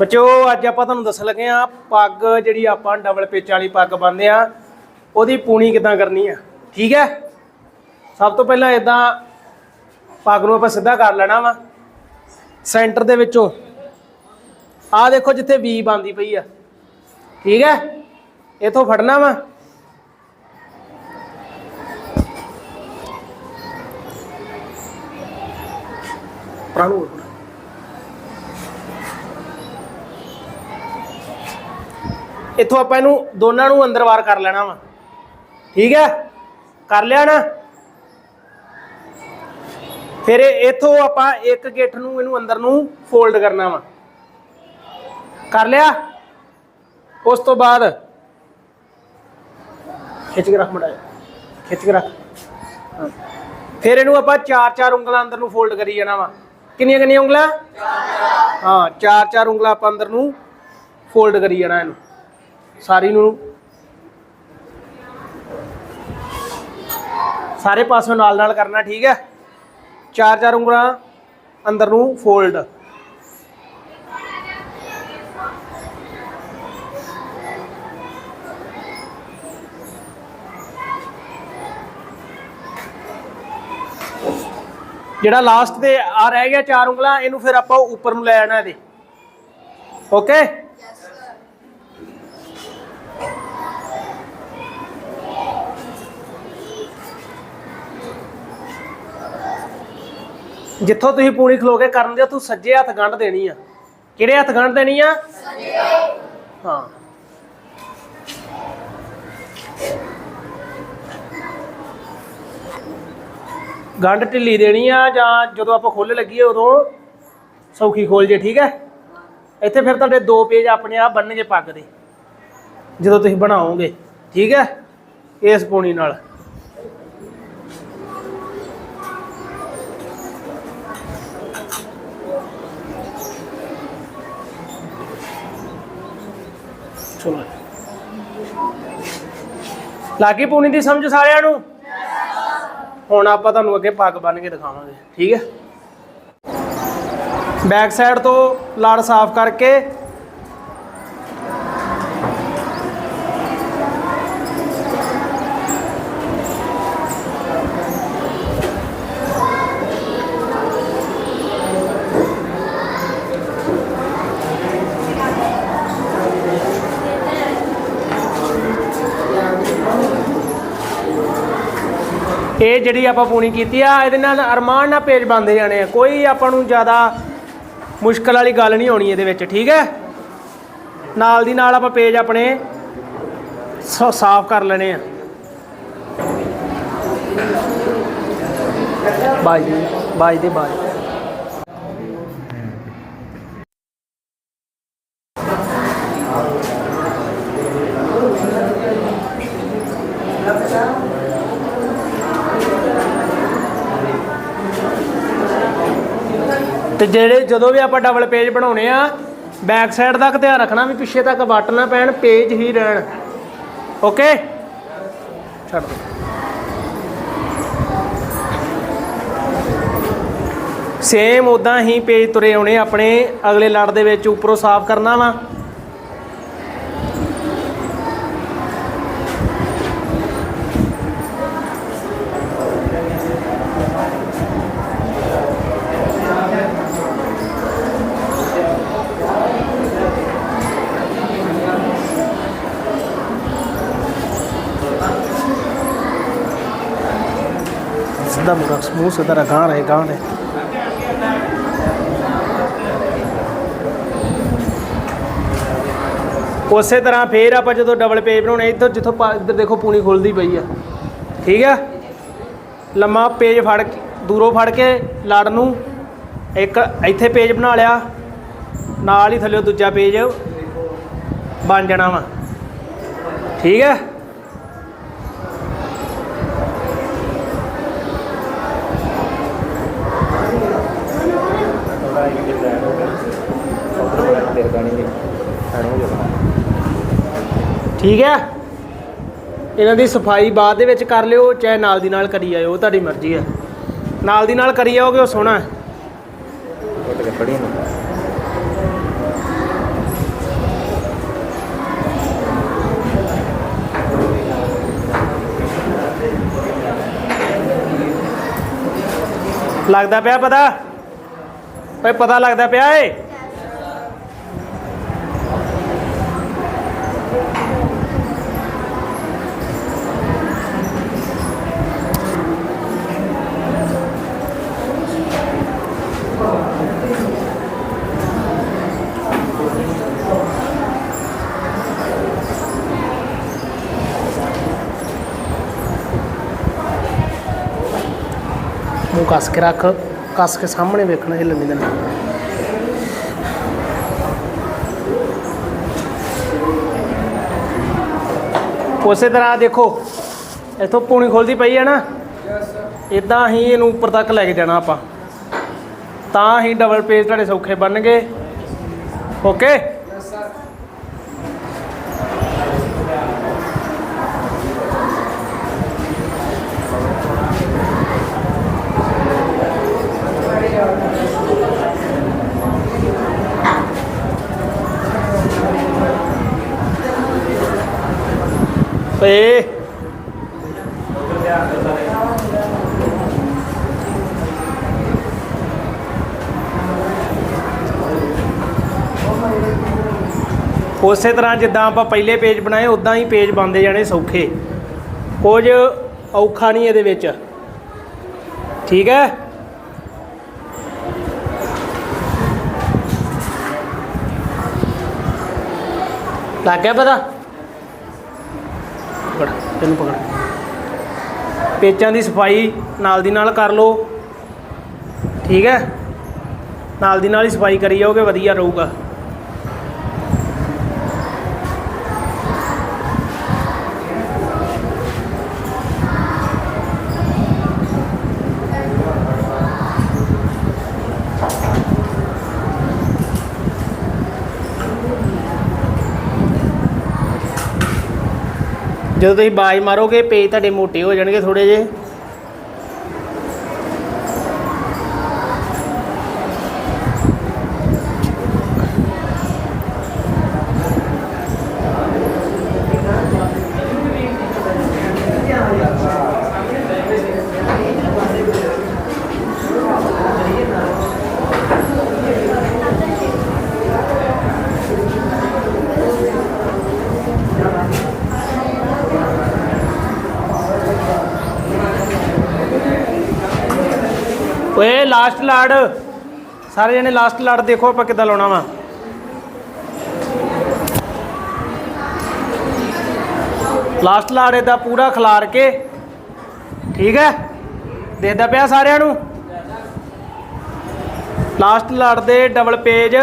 ਬੱਚੋ, ਅੱਜ ਆਪਾਂ ਤੁਹਾਨੂੰ ਦੱਸਣ ਲੱਗੇ ਆ ਪੱਗ ਜਿਹੜੀ ਆਪਾਂ ਡਬਲ ਪੇਚ ਵਾਲੀ ਪੱਗ ਬੰਨਦੇ ਆ ਉਹਦੀ ਪੂਣੀ ਕਿਦਾਂ ਕਰਨੀ ਆ? ਠੀਕ ਹੈ? ਸਭ ਤੋਂ ਪਹਿਲਾਂ ਇਦਾਂ ਪੱਗ ਨੂੰ ਆਪਾਂ ਸਿੱਧਾ ਕਰ ਲੈਣਾ ਵਾ। ਸੈਂਟਰ ਦੇ ਵਿੱਚੋਂ। ਆ ਦੇਖੋ ਜਿੱਥੇ ਵੀ ਬੰਦੀ ਪਈ ਆ। ਠੀਕ ਹੈ? ਇਥੋਂ ਫੜਨਾ ਵਾ। ਪ੍ਰਾਣੂ ਹੋਰ ਬਣਾ। ਇੱਥੋਂ ਆਪਾਂ ਇਹਨੂੰ ਦੋਨਾਂ ਨੂੰ ਅੰਦਰ ਵਾਰ ਕਰ ਲੈਣਾ ਵਾ। ਠੀਕ ਹੈ? ਕਰ ਲਿਆ ਨਾ? ਫਿਰ ਇੱਥੋਂ ਆਪਾਂ ਇੱਕ ਗਿੱਠ ਨੂੰ ਇਹਨੂੰ ਅੰਦਰ ਨੂੰ ਫੋਲਡ ਕਰਨਾ ਵਾ। ਕਰ ਲਿਆ? ਉਸ ਤੋਂ ਬਾਅਦ ਖਿੱਚ ਕੇ ਰੱਖ ਮੜਾ ਖਿੱਚ ਕੇ ਰੱਖ। ਫਿਰ ਇਹਨੂੰ ਆਪਾਂ ਚਾਰ ਚਾਰ ਉਂਗਲਾਂ ਅੰਦਰ ਨੂੰ ਫੋਲਡ ਕਰੀ ਜਾਣਾ ਵਾ। ਕਿੰਨੀਆਂ ਕਿੰਨੀਆਂ ਉਂਗਲਾਂ? ਹਾਂ, ਚਾਰ ਚਾਰ ਉਂਗਲਾਂ ਆਪਾਂ ਅੰਦਰ ਨੂੰ ਫੋਲਡ ਕਰੀ ਜਾਣਾ ਇਹਨੂੰ। ਸਾਰੀ ਨੂੰ ਸਾਰੇ ਪਾਸੋਂ ਨਾਲ ਨਾਲ ਕਰਨਾ, ਠੀਕ ਹੈ? ਚਾਰ ਚਾਰ ਉਂਗਲਾਂ ਅੰਦਰ ਨੂੰ ਫੋਲਡ ਜਿਹੜਾ ਲਾਸਟ ਤੇ ਆ ਰਹਿ ਗਿਆ ਚਾਰ ਉਂਗਲਾਂ, ਇਹਨੂੰ ਫਿਰ ਆਪਾਂ ਉੱਪਰ ਨੂੰ ਲੈ ਆਣਾ ਇਹਦੇ। ਓਕੇ ਜਿੱਥੋਂ ਤੁਸੀਂ ਪੂਣੀ ਖਲੋ ਕੇ ਕਰਨ ਦੇ ਤੂੰ ਸੱਜੇ ਹੱਥ ਗੰਢ ਦੇਣੀ ਆ। ਕਿਹੜੇ ਹੱਥ ਗੰਢ ਦੇਣੀ ਆ? ਹਾਂ। ਗੰਢ ਢਿੱਲੀ ਦੇਣੀ ਆ ਜਾਂ ਜਦੋਂ ਆਪਾਂ ਖੋਲੇ ਲੱਗੀਏ ਉਦੋਂ ਸੌਖੀ ਖੋਲ ਜੇ, ਠੀਕ ਹੈ? ਇੱਥੇ ਫਿਰ ਤੁਹਾਡੇ ਦੋ ਪੇਜ ਆਪਣੇ ਆਪ ਬਣਨਗੇ ਪੱਗ ਦੇ, ਜਦੋਂ ਤੁਸੀਂ ਬਣਾਓਗੇ, ਠੀਕ ਹੈ? ਇਸ ਪੂਣੀ ਨਾਲ। ਚਲੋ ਲਾਗੀ ਪੂਣੀ ਦੀ ਸਮਝ ਸਾਰਿਆਂ ਨੂੰ? ਹੁਣ ਆਪਾਂ ਤੁਹਾਨੂੰ ਅੱਗੇ ਪੱਗ ਬੰਨ ਕੇ ਦਿਖਾਵਾਂਗੇ, ਠੀਕ ਹੈ? ਬੈਕ ਸਾਈਡ ਤੋਂ ਲੜ ਸਾਫ਼ ਕਰਕੇ ਇਹ ਜਿਹੜੀ ਆਪਾਂ ਪੂਣੀ ਕੀਤੀ ਆ, ਇਹਦੇ ਨਾਲ ਅਰਮਾਨ ਨਾਲ ਪੇਜ ਬੰਦੇ ਜਾਣੇ ਆ। ਕੋਈ ਆਪਾਂ ਨੂੰ ਜ਼ਿਆਦਾ ਮੁਸ਼ਕਲ ਵਾਲੀ ਗੱਲ ਨਹੀਂ ਹੋਣੀ ਇਹਦੇ ਵਿੱਚ, ਠੀਕ ਹੈ? ਨਾਲ ਦੀ ਨਾਲ ਆਪਾਂ ਪੇਜ ਆਪਣੇ ਸਾਫ਼ ਕਰ ਲੈਣੇ ਆ। ਬਾਈ ਜੀ ਬਾਈ ਦੇ ਬਾਈ ਤੇ ਜਿਹੜੇ ਜਦੋਂ ਵੀ ਆਪਾਂ ਡਬਲ ਪੇਜ ਬਣਾਉਣੇ ਆ ਬੈਕ ਸਾਈਡ ਤੱਕ ਧਿਆਨ ਰੱਖਣਾ ਵੀ ਪਿੱਛੇ ਤੱਕ ਵੱਟ ਨਾ ਪੈਣ ਪੇਜ ਹੀ ਰਹਿਣ। ਓਕੇ ਛੱਡ ਦੋ। ਸੇਮ ਉਦਾਂ ਹੀ ਪੇਜ ਤੁਰੇ ਆਉਣੇ ਆਪਣੇ, ਅਗਲੇ ਲੜ ਦੇ ਵਿੱਚ ਉੱਪਰੋਂ ਸਾਫ਼ ਕਰਨਾ ਵਾ। ਸਿੱਧਾ ਮੁਗਾ ਮੂੰਹ ਸਿੱਧਾ ਰੱਖ ਗਾਂ ਰਹੇ ਗਾਂ ਉਸੇ ਤਰ੍ਹਾਂ ਫੇਰ ਆਪਾਂ ਜਦੋਂ ਡਬਲ ਪੇਜ ਬਣਾਉਣੇ, ਇੱਧਰ ਜਿੱਥੋਂ ਪਾ- ਇੱਧਰ ਦੇਖੋ ਪੂਣੀ ਖੁੱਲਦੀ ਪਈ ਆ। ਠੀਕ ਆ? ਲੰਮਾ ਪੇਜ ਫੜ ਕੇ, ਦੂਰੋਂ ਫੜ ਕੇ ਲੜ ਨੂੰ, ਇੱਕ ਇੱਥੇ ਪੇਜ ਬਣਾ ਲਿਆ, ਨਾਲ ਹੀ ਥੱਲੇ ਦੂਜਾ ਪੇਜ ਬਣ ਜਾਣਾ ਵਾ। ਠੀਕ ਹੈ ਠੀਕ ਹੈ? ਇਹਨਾਂ ਦੀ ਸਫ਼ਾਈ ਬਾਅਦ ਦੇ ਵਿੱਚ ਕਰ ਲਿਓ, ਚਾਹੇ ਨਾਲ ਦੀ ਨਾਲ ਕਰੀ ਆਇਓ ਤੁਹਾਡੀ ਮਰਜ਼ੀ ਹੈ। ਨਾਲ ਦੀ ਨਾਲ ਕਰੀ ਆਓਗੇ, ਉਹ ਸੋਹਣਾ ਹੈ। ਲੱਗਦਾ ਪਿਆ ਪਤਾ? ਓਏ ਪਤਾ ਲੱਗਦਾ ਪਿਆ ਏ? ਮੂੰਹ ਕੱਸ ਕੇ ਰੱਖ, ਕੱਸ ਕੇ ਸਾਹਮਣੇ ਵੇਖਣਾ ਹਿੱਲਣ ਨਹੀਂ ਦੇਣਾ ਉਸੇ ਤਰ੍ਹਾਂ ਦੇਖੋ, ਇੱਥੋਂ ਪੂਣੀ ਖੁੱਲਦੀ ਪਈ ਹੈ ਨਾ ਇਦਾਂ ਹੀ ਇਹਨੂੰ ਉੱਪਰ ਤੱਕ ਲੈ ਕੇ ਜਾਣਾ ਆਪਾਂ। ਤਾਂ ਹੀ ਡਬਲ ਪੇਜ ਤੁਹਾਡੇ ਸੌਖੇ ਬਣਨਗੇ। ਓਕੇ ਏ ਉਸੇ ਤਰ੍ਹਾਂ ਜਿੱਦਾਂ ਆਪਾਂ ਪਹਿਲੇ ਪੇਜ ਬਣਾਏ ਉਦਾਂ ਹੀ ਪੇਜ ਬਣਦੇ ਜਾਣੇ ਸੌਖੇ। ਕੁਝ ਔਖਾ ਨਹੀਂ ਇਹਦੇ ਵਿੱਚ। ਠੀਕ ਹੈ? ਲੱਗ ਗਿਆ ਪਤਾ? ਪਕੜ, ਤੈਨੂੰ ਪਕੜ। ਪੇਚਾਂ ਦੀ ਸਫ਼ਾਈ ਨਾਲ ਦੀ ਨਾਲ ਕਰ ਲਓ। ਠੀਕ ਹੈ? ਨਾਲ ਦੀ ਨਾਲ ਹੀ ਸਫ਼ਾਈ ਕਰੀ ਜਾਓਗੇ, ਵਧੀਆ ਰਹੂਗਾ। ਜਦੋਂ ਤੁਸੀਂ ਬਾਜ ਮਾਰੋਗੇ ਪੇਜ ਤੁਹਾਡੇ ਮੋਟੇ ਹੋ ਜਾਣਗੇ ਥੋੜੇ ਜਿਹੇ। ਓਏ ਲਾਸਟ ਲਾੜ। ਸਾਰੇ ਜਣੇ ਲਾਸਟ ਲਾੜ ਦੇਖੋ ਆਪਾਂ ਕਿੱਦਾਂ ਲਾਉਣਾ ਵਾ। ਲਾਸਟ ਲਾੜ ਇਹਦਾ ਪੂਰਾ ਖਿਲਾਰ ਕੇ। ਠੀਕ ਹੈ? ਦੇਦਾ ਪਿਆ ਸਾਰਿਆਂ ਨੂੰ। ਲਾਸਟ ਲਾੜ ਦੇ ਡਬਲ ਪੇਜ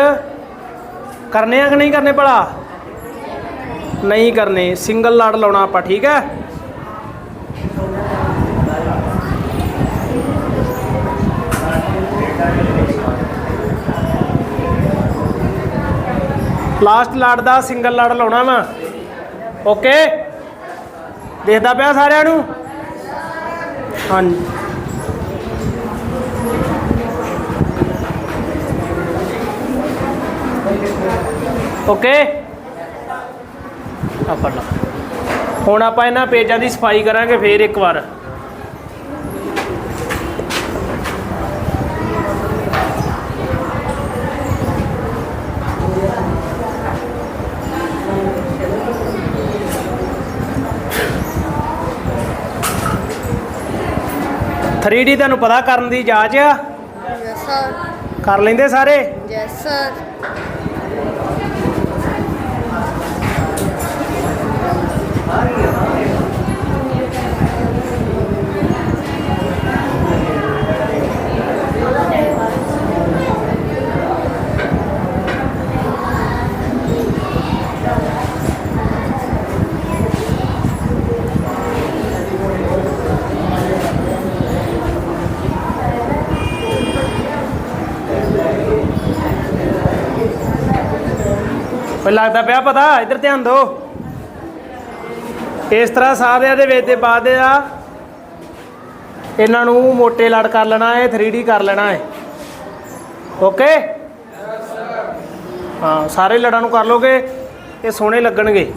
ਕਰਨੇ ਆ ਕਿ ਨਹੀਂ ਕਰਨੇ ਭਲਾ? ਨਹੀਂ ਕਰਨੇ। ਸਿੰਗਲ ਲਾੜ ਲਾਉਣਾ ਆਪਾਂ, ਠੀਕ ਹੈ? ਲਾਸਟ ਲਾੜ ਦਾ ਸਿੰਗਲ ਲਾੜ ਲਾਉਣਾ ਵਾ। ਓਕੇ ਦੇਖਦਾ ਪਿਆ ਸਾਰਿਆਂ ਨੂੰ? ਹਾਂਜੀ। ਓਕੇ ਆ ਫੜ ਲਾ। ਹੁਣ ਆਪਾਂ ਇਹਨਾਂ ਪੇਜਾਂ ਦੀ ਸਫ਼ਾਈ ਕਰਾਂਗੇ ਫੇਰ ਇੱਕ ਵਾਰ। ਥਰੀ ਡੀ ਤੁਹਾਨੂੰ ਪਤਾ ਕਰਨ ਦੀ ਜਾਚ ਆ Yes, sir. ਕਰ ਲੈਂਦੇ ਸਾਰੇ Yes, sir. ਕੋਈ ਲੱਗਦਾ ਪਿਆ ਪਤਾ ਇੱਧਰ ਧਿਆਨ ਦਿਓ। ਇਸ ਤਰ੍ਹਾਂ ਸਾਰਿਆਂ ਦੇ ਵਿੱਚ ਦੇ ਬਾਅਦ ਆ। ਇਹਨਾਂ ਨੂੰ ਮੋਟੇ ਲੜ ਕਰ ਲੈਣਾ ਹੈ 3D ਕਰ ਲੈਣਾ ਹੈ ਓਕੇ? ਹਾਂ ਸਾਰੇ ਲੜਾਂ ਨੂੰ ਕਰ ਲੋਗੇ ਇਹ ਸੋਹਣੇ ਲੱਗਣਗੇ।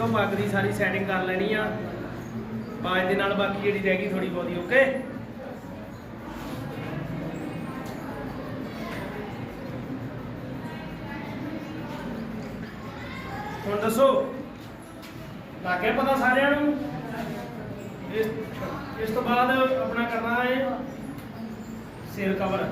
ਤੋਂ ਪੱਗ ਦੀ ਸਾਰੀ ਸੈਟਿੰਗ ਕਰ ਲੈਣੀ ਆ। ਬਾਜ ਦੇ ਨਾਲ ਬਾਕੀ ਜਿਹੜੀ ਰਹਿ ਗਈ ਥੋੜੀ ਬਹੁਤੀ ਓਕੇ ਹੁਣ ਦੱਸੋ, ਲੱਗ ਪਤਾ ਸਾਰਿਆਂ ਨੂੰ? ਇਸ ਇਸ ਤੋਂ ਬਾਅਦ ਆਪਣਾ ਕਰਨਾ ਹੈ ਸਿਰ ਕਵਰ